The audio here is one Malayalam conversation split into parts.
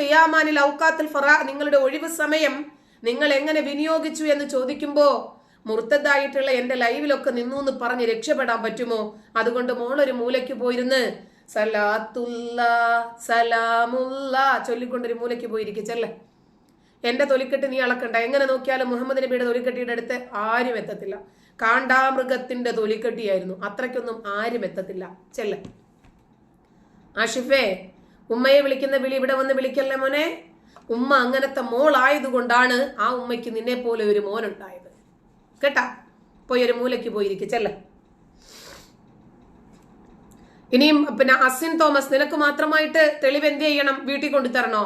ഖിയാമാനിൽ നിങ്ങളുടെ ഒഴിവ് സമയം നിങ്ങൾ എങ്ങനെ വിനിയോഗിച്ചു എന്ന് ചോദിക്കുമ്പോ മുർത്തതായിട്ടുള്ള എന്റെ ലൈവിലൊക്കെ നിന്നു എന്ന് പറഞ്ഞ് രക്ഷപ്പെടാൻ പറ്റുമോ? അതുകൊണ്ട് മോളൊരു മൂലയ്ക്ക് പോയിരുന്ന് സലാത്തുല്ല സലാമുല്ല ചൊല്ലിക്കൊണ്ടൊരു മൂലയ്ക്ക് പോയിരിക്കും ചെല്ലേ. എന്റെ തൊലിക്കെട്ട് നീ അളക്കണ്ട. എങ്ങനെ നോക്കിയാലും മുഹമ്മദ് നബിയുടെ തൊലിക്കെട്ടിയുടെ അടുത്ത് ആരും എത്തത്തില്ല. കാണ്ടാമൃഗത്തിന്റെ തൊലിക്കെട്ടിയായിരുന്നു. അത്രയ്ക്കൊന്നും ആരും എത്തത്തില്ല. ചെല്ലേ. ആഷിഫേ ഉമ്മയെ വിളിക്കുന്ന വിളി ഇവിടെ വന്ന് വിളിക്കല്ലേ മോനെ? ഉമ്മ അങ്ങനത്തെ മോളായതുകൊണ്ടാണ് ആ ഉമ്മയ്ക്ക് നിന്നെ പോലെ ഒരു മോനുണ്ടായത്. കേട്ടാ? പോയി ഒരു മൂലയ്ക്ക് പോയിരിക്കും ചെല്ലേ. ഇനിയും പിന്നെ അസിൻ തോമസ് നിനക്ക് മാത്രമായിട്ട് തെളിവ് എന്ത് ചെയ്യണം? വീട്ടിൽ കൊണ്ടുതരണോ?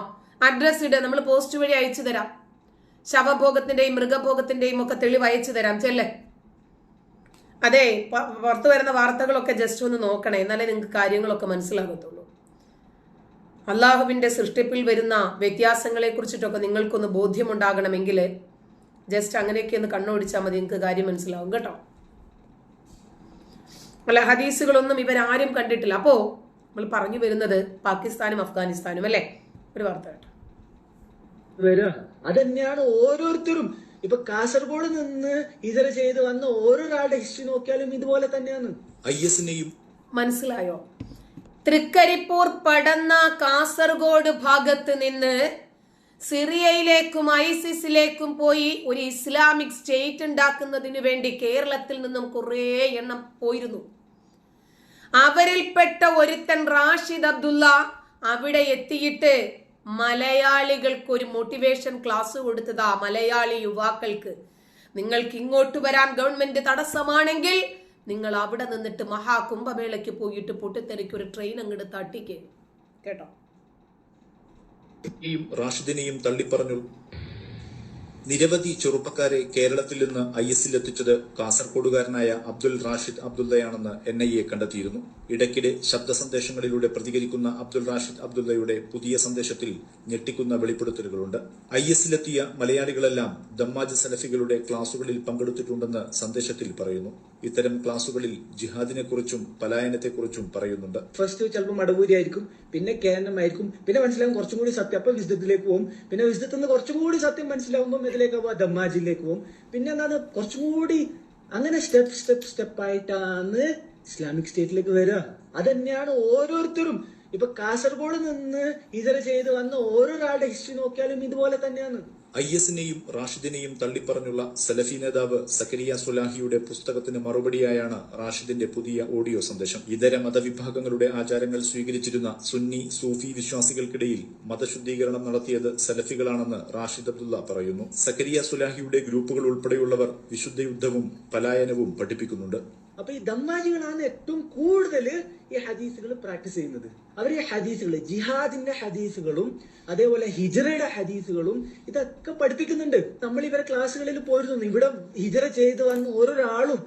അഡ്രസ് ഇട നമ്മൾ പോസ്റ്റ് വഴി അയച്ചു തരാം. ശവഭോഗത്തിന്റെയും മൃഗഭോഗത്തിന്റെയും ഒക്കെ തെളിവ് അയച്ചു തരാം ചെല്ലേ. അതെ പുറത്തു വരുന്ന വാർത്തകളൊക്കെ ജസ്റ്റ് ഒന്ന് നോക്കണേ എന്നാലേ നിങ്ങൾക്ക് കാര്യങ്ങളൊക്കെ മനസ്സിലാകത്തുള്ളൂ. അള്ളാഹുവിന്റെ സൃഷ്ടിപ്പിൽ വരുന്ന വ്യത്യാസങ്ങളെ കുറിച്ചിട്ടൊക്കെ നിങ്ങൾക്കൊന്ന് ബോധ്യമുണ്ടാകണമെങ്കിൽ ജസ്റ്റ് അങ്ങനെയൊക്കെ ഒന്ന് കണ്ണോടിച്ചാൽ മതി നിങ്ങൾക്ക് കാര്യം മനസ്സിലാവും കേട്ടോ. അല്ല ഹദീസുകളൊന്നും ഇവരാരും കണ്ടിട്ടില്ല. അപ്പോ നമ്മൾ പറഞ്ഞു വരുന്നത് പാകിസ്ഥാനും അഫ്ഗാനിസ്ഥാനും അല്ലേ? ഒരു വാർത്ത കേട്ടോ. വരിക അതന്നെയാണ് ഓരോരുത്തരും. ഇപ്പൊ കാസർഗോഡ് നിന്ന് ഇതര ചെയ്ത് വന്ന ഓരോരാളുടെ ഹിസ്റ്ററി നോക്കിയാലും ഇതുപോലെ തന്നെയാണ്. ഐ എസിനെയും മനസ്സിലായോ? തൃക്കരിപ്പൂർ പടന്ന കാസർഗോഡ് ഭാഗത്ത് നിന്ന് സിറിയയിലേക്കും ഐസിസിലേക്കും പോയി ഒരു ഇസ്ലാമിക് സ്റ്റേറ്റ് ഉണ്ടാക്കുന്നതിന് വേണ്ടി കേരളത്തിൽ നിന്നും കുറേ എണ്ണം പോയിരുന്നു. അവരിൽപ്പെട്ട ഒരുത്തൻ റാഷിദ് അബ്ദുള്ള അവിടെ എത്തിയിട്ട് മലയാളികൾക്ക് ഒരു മോട്ടിവേഷൻ ക്ലാസ് കൊടുത്തതാ മലയാളി യുവാക്കൾക്ക്. നിങ്ങൾക്ക് ഇങ്ങോട്ട് വരാൻ ഗവൺമെന്റ് തടസ്സമാണെങ്കിൽ നിങ്ങൾ അവിടെ നിന്നിട്ട് മഹാകുംഭമേളയ്ക്ക് പോയിട്ട് പൊട്ടിത്തെറിക്ക് ഒരു ട്രെയിൻ അങ്ങോട്ട് തട്ടിക്ക്. കേട്ടോ? യും റാഷിദിനെയും തള്ളിപ്പറഞ്ഞു നിരവധി ചെറുപ്പക്കാരെ കേരളത്തിൽ നിന്ന് ഐ എസിൽ എത്തിച്ചത് കാസർകോടുകാരനായ അബ്ദുൽ റാഷിദ് അബ്ദുള്ളയാണെന്ന് എൻ ഐ എ കണ്ടെത്തിയിരുന്നു. ഇടയ്ക്കിടെ ശബ്ദ സന്ദേശങ്ങളിലൂടെ പ്രതികരിക്കുന്ന അബ്ദുൽ റാഷിദ് അബ്ദുള്ളയുടെ പുതിയ സന്ദേശത്തിൽ ഞെട്ടിക്കുന്ന വെളിപ്പെടുത്തലുകളുണ്ട്. ഐ എസിലെത്തിയ മലയാളികളെല്ലാം ദമ്മാജ് സലഫികളുടെ ക്ലാസുകളിൽ പങ്കെടുത്തിട്ടുണ്ടെന്ന് സന്ദേശത്തിൽ പറയുന്നു. ഇത്തരം ക്ലാസുകളിൽ ജിഹാദിനെക്കുറിച്ചും പലായനത്തെക്കുറിച്ചും പറയുന്നുണ്ട്. ഫസ്റ്റ് ചിലപ്പോൾ മടവൂരി ആയിരിക്കും പിന്നെ കേരളമായിരിക്കും പിന്നെ മനസ്സിലാവും കുറച്ചും കൂടി സത്യം. അപ്പൊ വിശുദ്ധത്തിലേക്ക് പോകും പിന്നെ വിശുദ്ധത്തിൽ നിന്ന് കുറച്ചും കൂടി സത്യം മനസ്സിലാവുമ്പോൾ ഇതിലേക്ക് പോവാം ദമ്മാജിയിലേക്ക് പോകും പിന്നെ എന്താണ് കുറച്ചുകൂടി അങ്ങനെ സ്റ്റെപ്പ് സ്റ്റെപ്പ് സ്റ്റെപ്പ് ആയിട്ടാണ് ഇസ്ലാമിക് സ്റ്റേറ്റിലേക്ക് വരിക. അതന്നെയാണ് ഓരോരുത്തരും ഇപ്പൊ കാസർഗോഡ് നിന്ന് ഇതര ചെയ്ത് വന്ന ഓരോരാളുടെ ഹിസ്റ്ററി നോക്കിയാലും ഇതുപോലെ തന്നെയാണ്. ഐ എസിനെയും റാഷിദിനെയും തള്ളിപ്പറഞ്ഞുള്ള സലഫി നേതാവ് സക്കരിയ സുലാഹിയുടെ പുസ്തകത്തിന് മറുപടിയായാണ് റാഷിദിന്റെ പുതിയ ഓഡിയോ സന്ദേശം. ഇതര മതവിഭാഗങ്ങളുടെ ആചാരങ്ങൾ സ്വീകരിച്ചിരുന്ന സുന്നി സൂഫി വിശ്വാസികൾക്കിടയിൽ മതശുദ്ധീകരണം നടത്തിയത് സലഫികളാണെന്ന് റാഷിദ് അബ്ദുള്ള പറയുന്നു. സക്കരിയ സുലാഹിയുടെ ഗ്രൂപ്പുകൾ ഉൾപ്പെടെയുള്ളവർ വിശുദ്ധ യുദ്ധവും പലായനവും പഠിപ്പിക്കുന്നുണ്ട്. അപ്പൊ ഈ ദമ്മാജികളാണ് ഏറ്റവും കൂടുതൽ ഈ ഹദീസുകൾ പ്രാക്ടീസ് ചെയ്യുന്നത്. അവർ ഈ ഹദീസുകൾ ജിഹാദിന്റെ ഹദീസുകളും അതേപോലെ ഹിജറയുടെ ഹദീസുകളും ഇതൊക്കെ പഠിപ്പിക്കുന്നുണ്ട്. നമ്മൾ ഇവരെ ക്ലാസ്സുകളിൽ പോയിരുന്നു ഇവിടെ ഹിജറ ചെയ്ത് വന്ന ഓരോരാളും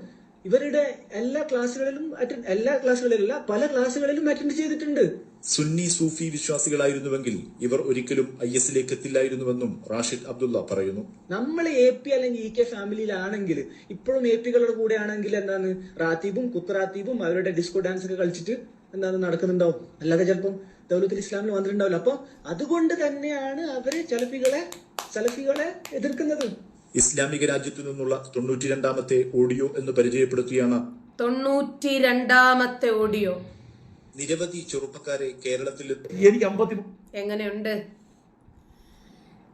ഇവരുടെ എല്ലാ ക്ലാസ്സുകളിലും അറ്റൻഡ് എല്ലാ ക്ലാസ്സുകളിലല്ല പല ക്ലാസ്സുകളിലും അറ്റൻഡ് ചെയ്തിട്ടുണ്ട്. സുന്നി സൂഫി വിശ്വാസികളായിരുന്നുവെങ്കിൽ ഇവർ ഒരിക്കലും ഐ എസിലേക്ക് എത്തില്ലായിരുന്നുവെന്നും റാഷിദ് അബ്ദുള്ള പറയുന്നു. നമ്മൾ എ പി അല്ലെങ്കിൽ ഇ കെ ഫാമിലിയിലാണെങ്കിൽ ഇപ്പോഴും എ പികളുടെ കൂടെ ആണെങ്കിൽ എന്താണ്? റാത്തീബും കുത്തറാത്തീബും അവരുടെ ഡിസ്കോ ഡാൻസ് ഒക്കെ കളിച്ചിട്ട് എന്താണ് നടക്കുന്നുണ്ടാവും. അല്ലാതെ ചിലപ്പം ദൗലത്തിൽ ഇസ്ലാമിൽ വന്നിട്ടുണ്ടാവില്ല. അപ്പൊ അതുകൊണ്ട് തന്നെയാണ് അവർ ചലഫികളെ സലഫികളെ എതിർക്കുന്നത്. ഇസ്ലാമിക രാജ്യത്തു നിന്നുള്ള തൊണ്ണൂറ്റി രണ്ടാമത്തെ ഓഡിയോ എന്ന് പരിചയപ്പെടുത്തിയാണ് തൊണ്ണൂറ്റി രണ്ടാമത്തെ ഓഡിയോ. നിരവധി ചെറുപ്പക്കാരെ കേരളത്തിൽ എനിക്ക് അമ്പത്തി എങ്ങനെയുണ്ട്?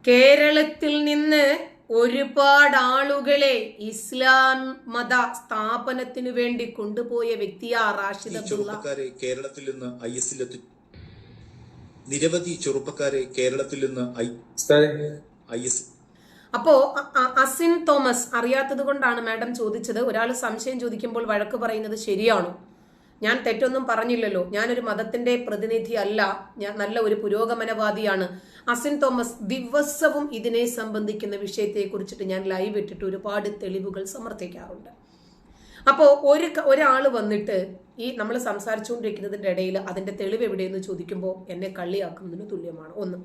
കേരളത്തിൽ നിന്ന് ഒരുപാട് ആളുകളെ ഇസ്ലാം മത സ്ഥാപനത്തിന് വേണ്ടി കൊണ്ടുപോയ വ്യക്തിയാ റാഷിദ് ചെറുപ്പക്കാരെ കേരളത്തിൽ നിന്ന് ഐ എസ് എത്തി നിരവധി ചെറുപ്പക്കാരെ കേരളത്തിൽ നിന്ന് ഐ ഐ എസ് അപ്പോ അസിൻ തോമസ് അറിയാത്തത് കൊണ്ടാണ് മാഡം ചോദിച്ചത്. ഒരാൾ സംശയം ചോദിക്കുമ്പോൾ വഴക്ക് പറയുന്നത് ശരിയാണോ? ഞാൻ തെറ്റൊന്നും പറഞ്ഞില്ലല്ലോ. ഞാനൊരു മതത്തിന്റെ പ്രതിനിധി അല്ല ഞാൻ നല്ല ഒരു പുരോഗമനവാദിയാണ്. അസിൻ തോമസ് ദിവസവും ഇതിനെ സംബന്ധിക്കുന്ന വിഷയത്തെ കുറിച്ചിട്ട് ഞാൻ ലൈവ് ഇട്ടിട്ട് ഒരുപാട് തെളിവുകൾ സമർത്ഥിക്കാറുണ്ട് അപ്പോ ഒരു ഒരാൾ വന്നിട്ട് ഈ നമ്മൾ സംസാരിച്ചുകൊണ്ടിരിക്കുന്നതിന്റെ ഇടയിൽ അതിന്റെ തെളിവ് എവിടെയെന്ന് ചോദിക്കുമ്പോൾ എന്നെ കള്ളിയാക്കുന്നതിന് തുല്യമാണ്. ഒന്ന്.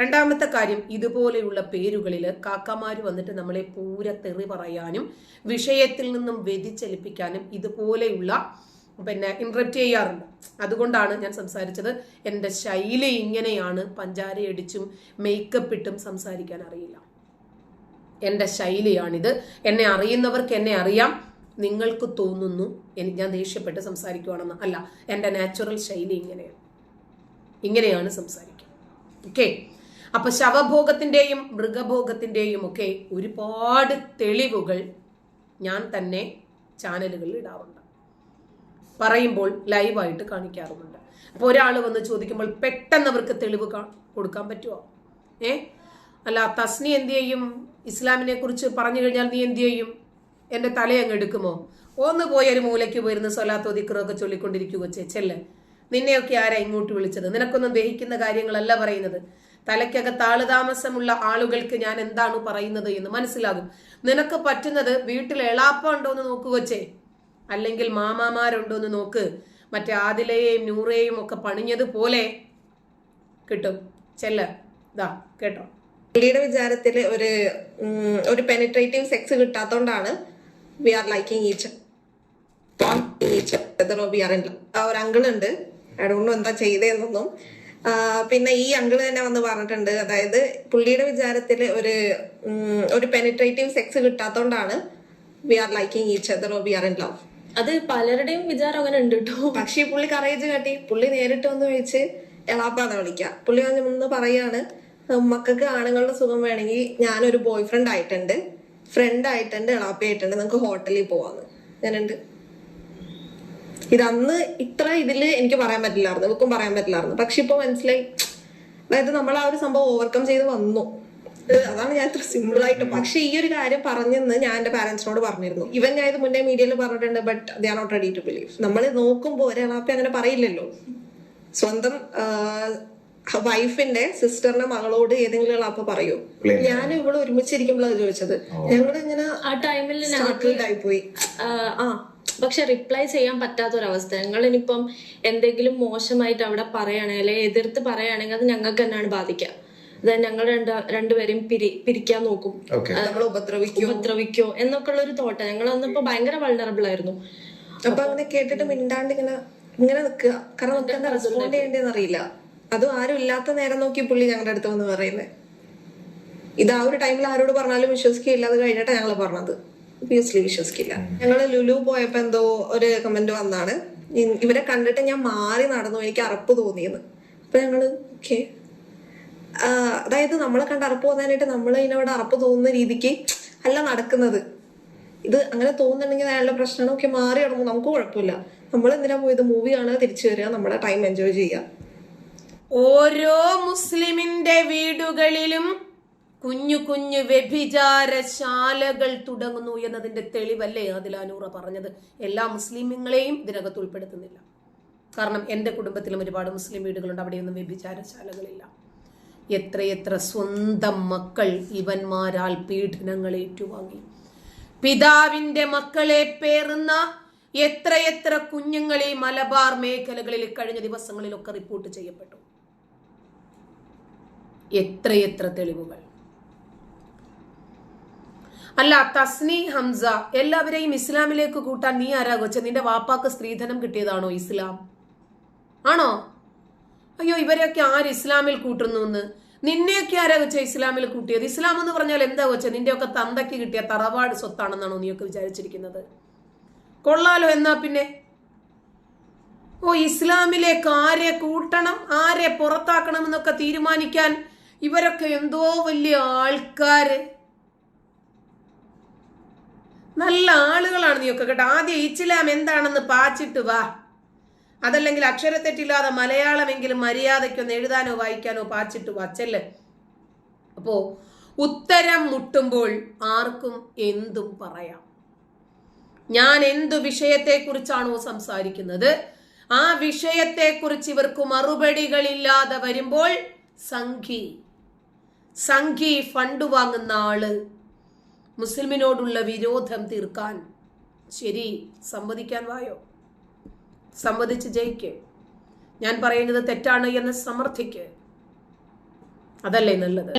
രണ്ടാമത്തെ കാര്യം ഇതുപോലെയുള്ള പേരുകളിൽ കാക്കമാർ വന്നിട്ട് നമ്മളെ പൂര തെറി പറയാനും വിഷയത്തിൽ നിന്നും വ്യതിചലിപ്പിക്കാനും ഇതുപോലെയുള്ള പിന്നെ ഇൻട്രപ്റ്റ് ചെയ്യാറുണ്ട്. അതുകൊണ്ടാണ് ഞാൻ സംസാരിച്ചത്. എന്റെ ശൈലി ഇങ്ങനെയാണ് പഞ്ചാര അടിച്ചും മേക്കപ്പ് ഇട്ടും സംസാരിക്കാൻ അറിയില്ല. എന്റെ ശൈലിയാണിത്. എന്നെ അറിയുന്നവർക്ക് എന്നെ അറിയാം. നിങ്ങൾക്ക് തോന്നുന്നു എനിക്ക് ഞാൻ ദേഷ്യപ്പെട്ട് സംസാരിക്കുവാണെന്ന്. അല്ല എന്റെ നാച്ചുറൽ ശൈലി ഇങ്ങനെയാണ് ഇങ്ങനെയാണ് സംസാരിക്കുക. ഓക്കെ അപ്പൊ ശവഭോഗത്തിന്റെയും മൃഗഭോഗത്തിന്റെയും ഒക്കെ ഒരുപാട് തെളിവുകൾ ഞാൻ തന്നെ ചാനലുകളിൽ ഇടാറുണ്ട്. പറയുമ്പോൾ ലൈവായിട്ട് കാണിക്കാറുമുണ്ട്. അപ്പോൾ ഒരാൾ വന്ന് ചോദിക്കുമ്പോൾ പെട്ടെന്ന് അവർക്ക് തെളിവ് കൊടുക്കാൻ പറ്റുമോ ഏ? അല്ല തസ്നി എന്ത് ചെയ്യും? ഇസ്ലാമിനെ കുറിച്ച് പറഞ്ഞു കഴിഞ്ഞാൽ നീ എന്ത് ചെയ്യും? എന്റെ തലയങ്ങ് എടുക്കുമോ? ഒന്ന് പോയി ഒരു മൂലയ്ക്ക് പോയിരുന്ന് സ്വലാത്തോ ദിക്കറൊക്കെ ചൊല്ലിക്കൊണ്ടിരിക്കുക ചേച്ചല്ല? നിന്നെയൊക്കെ ആരാ ഇങ്ങോട്ട് വിളിച്ചത്? നിനക്കൊന്നും ദഹിക്കുന്ന കാര്യങ്ങളല്ല പറയുന്നത്. തലയ്ക്കകത്ത് ആളുതാമസമുള്ള ആളുകൾക്ക് ഞാൻ എന്താണ് പറയുന്നത് എന്ന് മനസ്സിലാകും. നിനക്ക് പറ്റുന്നത് വീട്ടിൽ എളാപ്പ ഉണ്ടോ എന്ന് നോക്കുവച്ചേ അല്ലെങ്കിൽ മാമാമാരുണ്ടോ എന്ന് നോക്ക്. മറ്റേ ആദിലയെയും നൂറേയും ഒക്കെ പണിഞ്ഞതുപോലെ കിട്ടും. ചെല്ല. ഇതാ കേട്ടോ. പുള്ളിയുടെ വിചാരത്തിൽ ഒരു ഒരു പെനിട്രേറ്റീവ് സെക്സ് കിട്ടാത്തോണ്ടാണ് വി ആർ ലൈക്കിങ് ഈച്ച് ഒരു അങ്കിൾ ഉണ്ട് അതുകൊണ്ട് എന്താ ചെയ്തതെന്നൊന്നും പിന്നെ ഈ അങ്കിൾ തന്നെ വന്ന് പറഞ്ഞിട്ടുണ്ട്. അതായത് പുള്ളിയുടെ വിചാരത്തിൽ ഒരു ഒരു penetrative sex കിട്ടാത്തോണ്ടാണ് we are liking each other we are in love അത് പലരുടെയും വിചാരം അങ്ങനെ ഉണ്ട് കേട്ടോ പക്ഷെ പുള്ളി കറേജ് കാട്ടി പുള്ളി നേരിട്ട് വന്ന് വിളിച്ച് എളാപ്പാന്ന് വിളിക്കുക പുള്ളി വന്ന് പറയാണ് മക്കൾക്ക് ആണുങ്ങളുടെ സുഖം വേണമെങ്കിൽ ഞാനൊരു ബോയ് ഫ്രണ്ട് ആയിട്ടുണ്ട് ഫ്രണ്ട് ആയിട്ടുണ്ട് എളാപ്പ ആയിട്ടുണ്ട് നമുക്ക് ഹോട്ടലിൽ പോവാന്ന്. ഞാനുണ്ട് ഇതന്ന് ഇത്ര ഇതിൽ എനിക്ക് പറയാൻ പറ്റില്ലായിരുന്നു ഇവക്കും പറയാൻ പറ്റില്ലായിരുന്നു. പക്ഷെ ഇപ്പൊ മനസ്സിലായി അതായത് നമ്മൾ ആ ഒരു സംഭവം ഓവർകം ചെയ്ത് വന്നു. അതാണ് ഞാൻ ഇത്ര സിമ്പിൾ ആയിട്ട് പക്ഷെ ഈ ഒരു കാര്യം പറഞ്ഞെന്ന് ഞാൻ എന്റെ പാരന്റ്സിനോട് പറഞ്ഞിരുന്നു. ഇവൻ ഞാൻ ഇത് മുന്നേ മീഡിയയിൽ പറഞ്ഞിട്ടുണ്ട് but they are not ready to believe നമ്മൾ നോക്കുമ്പോൾ ഒരാളാപ്പി അങ്ങനെ പറയില്ലല്ലോ. സ്വന്തം വൈഫിന്റെ സിസ്റ്ററിന്റെ മകളോട് ഏതെങ്കിലും അപ്പൊ പറയൂ. ഞാൻ ഇവിടെ ഒരുമിച്ചിരിക്കുമ്പോഴാണ് ചോദിച്ചത്. ഞങ്ങൾ ഇങ്ങനെ ആ ടൈമിൽ ആയി പോയി ആ, ആ പക്ഷെ റിപ്ലൈ ചെയ്യാൻ പറ്റാത്തൊരവസ്ഥ. ഞങ്ങൾ ഇനിയിപ്പം എന്തെങ്കിലും മോശമായിട്ട് അവിടെ പറയുകയാണെങ്കിൽ അല്ലെങ്കിൽ എതിർത്ത് പറയുകയാണെങ്കിൽ അത് ഞങ്ങൾക്ക് തന്നെയാണ് ബാധിക്കുക. അതായത് ഞങ്ങൾ രണ്ട് രണ്ടുപേരും പിരി പിരിക്കാൻ നോക്കും. നമ്മൾ ഉപദ്രവിക്കും? ഉപദ്രവിക്കോ എന്നൊക്കെ ഉള്ള ഒരു തോട്ട ഞങ്ങൾ അന്നിപ്പോ ഭയങ്കര വൾണറബിൾ ആയിരുന്നു. അപ്പൊ അങ്ങനെ കേട്ടിട്ട് മിണ്ടാണ്ട് ഇങ്ങനെ ഇങ്ങനെ നിൽക്കുക. കാരണം നമുക്ക് എന്താ റെസ്പോണ്ട് ചെയ്യേണ്ടതെന്ന് അറിയില്ല. അതും ആരും ഇല്ലാത്ത നേരം നോക്കി പുള്ളി ഞങ്ങളുടെ അടുത്ത് വന്ന് പറയുന്നത് ഇത് ആ ഒരു ടൈമിൽ ആരോട് പറഞ്ഞാലും വിശ്വസിക്കില്ല അത് കഴിഞ്ഞിട്ടാ ഞങ്ങൾ പറഞ്ഞത്. ഒബിയസ്ലി വിശ്വസിക്കില്ല. ഞങ്ങൾ ലുലു പോയപ്പോ എന്തോ ഒരു കമന്റ് വന്നാണ്. ഇവരെ കണ്ടിട്ട് ഞാൻ മാറി നടന്നു. എനിക്ക് അറപ്പ് തോന്നിയെന്ന്. അപ്പൊ ഞങ്ങൾ ഓക്കെ അതായത് നമ്മളെ കണ്ട് അറപ്പ് തോന്നാനായിട്ട് നമ്മൾ ഇതിനോട് അറപ്പ് തോന്നുന്ന രീതിക്ക് അല്ല നടക്കുന്നത്. ഇത് അങ്ങനെ തോന്നുന്നുണ്ടെങ്കിൽ അയാളുടെ പ്രശ്നങ്ങളൊക്കെ മാറി ഇടങ്ങും നമുക്ക് കുഴപ്പമില്ല. നമ്മൾ എന്തിനാ പോയത്? മൂവി കാണുക തിരിച്ചു വരിക നമ്മുടെ ടൈം എൻജോയ് ചെയ്യുക. ഓരോ മുസ്ലിമിന്റെ വീടുകളിലും കുഞ്ഞു കുഞ്ഞു വ്യഭിചാരശാലകൾ തുടങ്ങുന്നു എന്നതിന്റെ തെളിവല്ലേ അതിലാനൂറ പറഞ്ഞത്. എല്ലാ മുസ്ലിമുകളെയും ഇതിനകത്ത് ഉൾപ്പെടുത്തുന്നില്ല. കാരണം എന്റെ കുടുംബത്തിലും ഒരുപാട് മുസ്ലിം വീടുകളുണ്ട്. അവിടെയൊന്നും വ്യഭിചാരശാലകളില്ല. എത്രയെത്ര സ്വന്തം മക്കൾ ഇവന്മാരാൽ പീഡനങ്ങൾ ഏറ്റുവാങ്ങി പിതാവിന്റെ മക്കളെ പേറുന്ന എത്രയെത്ര കുഞ്ഞുങ്ങൾ ഈ മലബാർ മേഖലകളിൽ കഴിഞ്ഞ ദിവസങ്ങളിലൊക്കെ റിപ്പോർട്ട് ചെയ്യപ്പെട്ടു. എത്രയെത്ര തെളിവുകൾ. അല്ല തസ്നി ഹംസ എല്ലാവരെയും ഇസ്ലാമിലേക്ക് കൂട്ടാൻ നീ ആരാ കൊച്ച? നിന്റെ വാപ്പാക്ക് സ്ത്രീധനം കിട്ടിയതാണോ ഇസ്ലാം? ആണോ? അയ്യോ ഇവരെയൊക്കെ ആര് ഇസ്ലാമിൽ കൂട്ടുന്നു എന്ന്? നിന്നെയൊക്കെ ആരാ വെച്ച ഇസ്ലാമിൽ കൂട്ടിയത്? ഇസ്ലാം എന്ന് പറഞ്ഞാൽ എന്താ വെച്ചാൽ നിന്റെയൊക്കെ തന്തയ്ക്ക് കിട്ടിയ തറവാട് സ്വത്താണെന്നാണോ നീയൊക്കെ വിചാരിച്ചിരിക്കുന്നത്? കൊള്ളാലോ എന്നാ പിന്നെ? ഓ ഇസ്ലാമിലേക്ക് ആരെ കൂട്ടണം ആരെ പുറത്താക്കണം എന്നൊക്കെ തീരുമാനിക്കാൻ ഇവരൊക്കെ എന്തോ വലിയ ആൾക്കാര്. നല്ല ആളുകളാണ് നീയൊക്കെ കേട്ടോ. ആദ്യം ഇസ്ലാം എന്താണെന്ന് പാച്ചിട്ട് വാ. അതല്ലെങ്കിൽ അക്ഷരത്തെറ്റില്ലാതെ മലയാളമെങ്കിലും മര്യാദയ്ക്കൊന്ന് എഴുതാനോ വായിക്കാനോ പാച്ചിട്ട് വച്ചല്ലേ? അപ്പോ ഉത്തരം മുട്ടുമ്പോൾ ആർക്കും എന്തും പറയാം. ഞാൻ എന്തു വിഷയത്തെക്കുറിച്ചാണോ സംസാരിക്കുന്നത്? ആ വിഷയത്തെക്കുറിച്ച് ഇവർക്ക് മറുപടികളില്ലാതെ വരുമ്പോൾ സംഘി സംഘി ഫണ്ട് വാങ്ങുന്ന ആൾ മുസ്ലിമിനോടുള്ള വിരോധം തീർക്കാൻ ശരി സമ്മതിക്കാൻ വായോ? സമ്മതിച്ച് ജയിക്ക്. ഞാൻ പറയുന്നത് തെറ്റാണ് എന്ന് സമർത്ഥിക്ക്. അതല്ലേ നല്ലത്?